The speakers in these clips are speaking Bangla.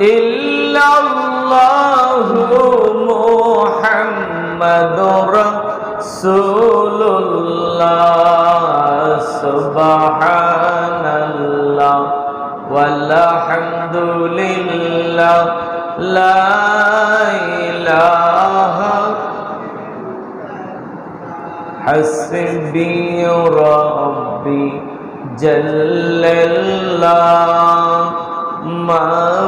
إلا الله محمد رسول الله سبحان الله والحمد لله لا إله حسبي ربي جل الله ما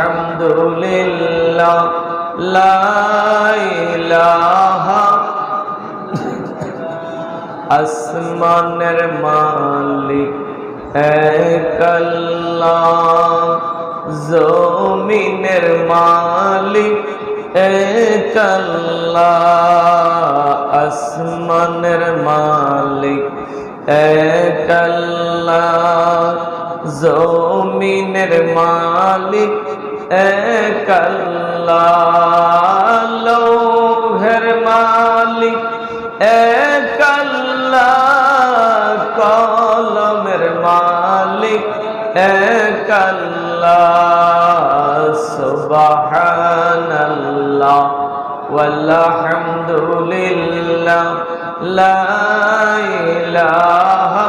আলহামদুলিল্লাহ লাইলাহা আসমানের মালিক একল্লা জমিনের মালিক একল্লা আসমানের মালিক একল্লা জমিনের মালিক এক লৌহের মালিক এক কলমের মালিক এক সুবহানাল্লাহ walhamdulillah la ilaha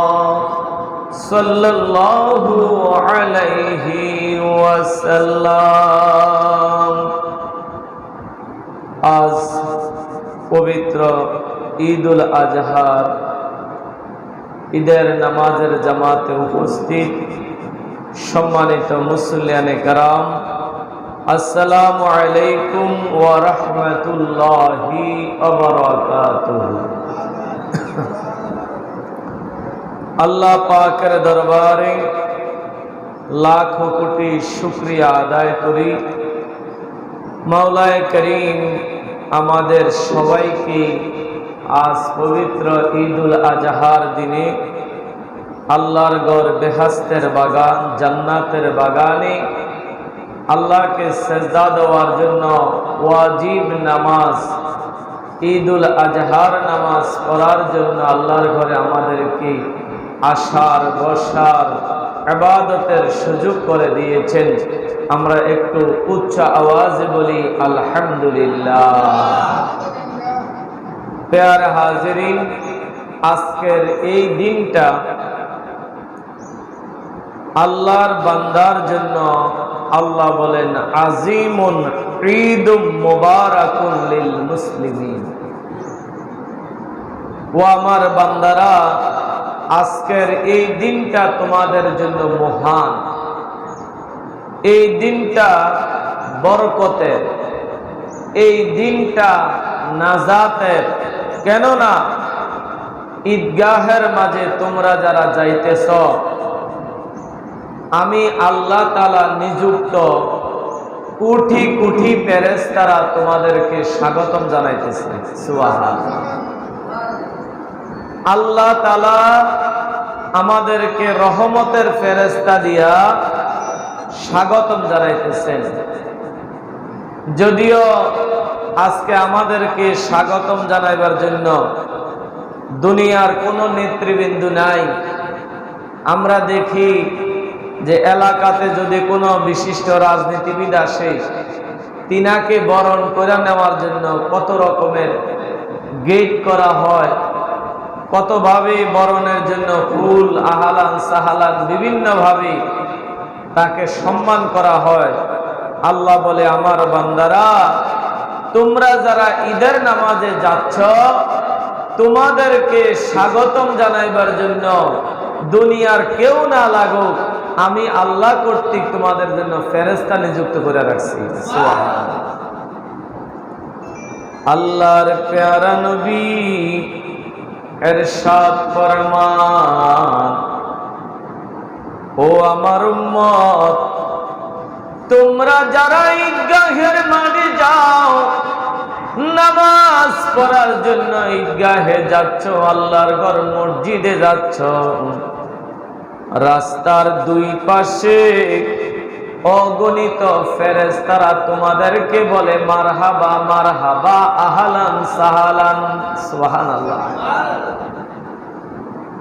صلى الله عليه وسلم আজ পবিত্র ঈদুল আজহার ঈদের নামাজের জামাতে উপস্থিত সম্মানিত মুসলিয়ানে কারাম আসসালামু আলাইকুম ওয়া রাহমাতুল্লাহি ওয়া বারাকাতুহু আল্লাহ পাকের দরবারে লাখ কোটি শুক্রিয়া আদায় করি। মাওলায় করিম আমাদের সবাইকে আজ পবিত্র ঈদুল আজহার দিনে আল্লাহর গড় বেহাস্তের বাগান, জান্নাতের বাগানে আল্লাহকে সেজদা দেওয়ার জন্য ওয়াজিব নামাজ, ঈদুল আজহার নামাজ পড়ার জন্য আল্লাহর ঘরে আমাদেরকে আসার বসার আবাদতের সুযোগ করে দিয়েছেন। আমরা একটু উচ্চ আওয়াজে বলি, আলহামদুলিল্লাহ। পেয়ার হাজিরিন, আজকের এই দিনটা আল্লাহর বান্দার জন্য আল্লাহ বলেন, আজিমুন ঈদ মুবারাকুন লিল মুসলিমিন। ও আমার বান্দারা আজকের এই দিনটা তোমাদের জন্য মহান। এই দিনটা বরকতের। এই দিনটা নাজাতের। কেননা ঈদগাহের মাঝে তোমরা যারা যাইতেছ, আমি আল্লাহ তালা নিযুক্ত কুঠি কুঠি প্যারেস তারা তোমাদেরকে স্বাগতম জানাইতেছে। সুয়াহা আল্লাহ তালা আমাদেরকে রহমতের ফেরেস্তা দিয়া স্বাগতম জানাইতেছেন। যদিও আজকে আমাদেরকে স্বাগতম জানাইবার জন্য দুনিয়ার কোনো নেতৃবৃন্দু নাই, আমরা দেখি যে এলাকাতে যদি কোনো বিশিষ্ট রাজনীতিবিদ আসে, তিনাকে বরণ করে নেওয়ার জন্য কত রকমের গেট করা হয় কতভাবে বরণের জন্য ফুল, আহালান, সাহালান বিভিন্নভাবে তাকে সম্মান করা হয়। আল্লাহ বলে, আমার বান্দারা, তোমরা যারা ঈদের নামাজে যাচ্ছ, তোমাদেরকে স্বাগতম জানাইবার জন্য দুনিয়ার কেউ না লাগুক, আমি আল্লাহ কর্তৃক তোমাদের জন্য ফেরেস্তা নিযুক্ত করে রাখছি। আল্লাহর প্যারা নবী এরশাদ ফরমান, ও আমার উম্মত, তোমরা যারা ঈদগাহের মাঠে যাও, নামাজ পড়ার জন্য ঈদগাহে যাচ্ছ, আল্লাহর ঘর মসজিদে যাচ্ছ, রাস্তার দুই পাশে অগণিত ফেরেস্তারা তোমাদেরকে বলে, মারহাবা মারহাবা, আহালান সাহালান। সুবহানাল্লাহ।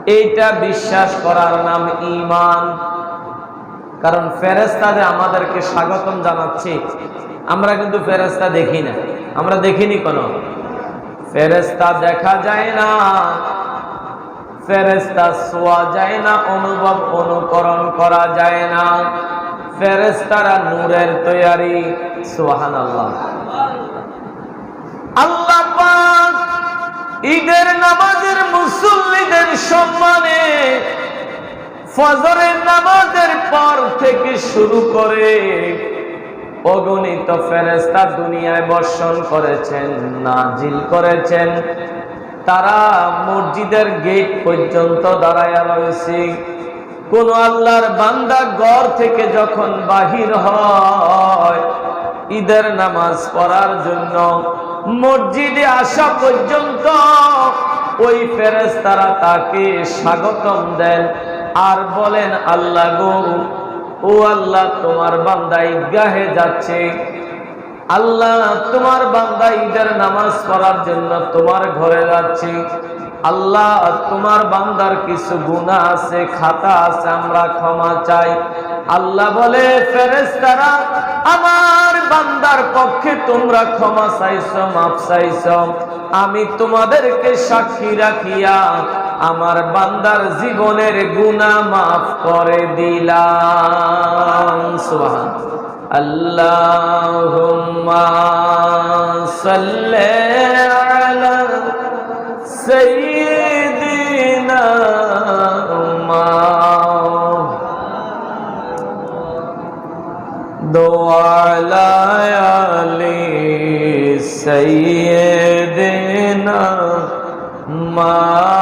এইটা বিশ্বাস করার নাম ঈমান। কারণ ফেরেস্তা যে আমাদেরকে স্বাগতম জানাচ্ছে। আমরা কিন্তু ফেরেস্তা দেখি না। আমরা দেখিনি কোনো। ফেরেস্তা দেখা যায় না। ফেরেস্তা শোয়া যায় না। অনুভব, অনুকরণ করা যায় না। ফেরেস্তারা নূরের তৈয়ারি সোহান আল্লাহ আল্লাহ ঈদের নামাজের মুসল্লিদের সম্মানে ফজরের নামাজের পর থেকে শুরু করে অগণিত ফেরেস্তা দুনিয়ায় বর্ষণ করেছেন, নাজিল করেছেন। তারা মসজিদের গেট পর্যন্ত দাঁড়াইয়া রয়েছে। কোন আল্লাহর বান্দা ঘর থেকে যখন বাহির হয়, ঈদের নামাজ পড়ার জন্য মসজিদে আসা পর্যন্ত ওই ফেরেস্তারা তাকে স্বাগতম দেন আর বলেন, আল্লাহ গো, ও আল্লাহ, তোমার বান্দা ঈদগাহে যাচ্ছে। আল্লাহ, তোমার বান্দা ঈদের নামাজ পড়ার জন্য তোমার ঘরে যাচ্ছি। আল্লাহ, তোমার বান্দার কিছু গুণা আছে, খাতা আছে, আমরা ক্ষমা চাই। আল্লাহ বলে ফেরেস্তারা আমার বান্দার পক্ষে তোমরা ক্ষমা চাইছ মাপ চাইছ। আমি তোমাদেরকে সাক্ষী রাখিয়া আমার বান্দার জীবনের গুণা মাফ করে দিলাম। সুবহান আল্লাহুম্মা সাল্লি আলা সাইয়্যিদিনা দোয়ালা আলি সাইয়্যিদিনা মাওলানা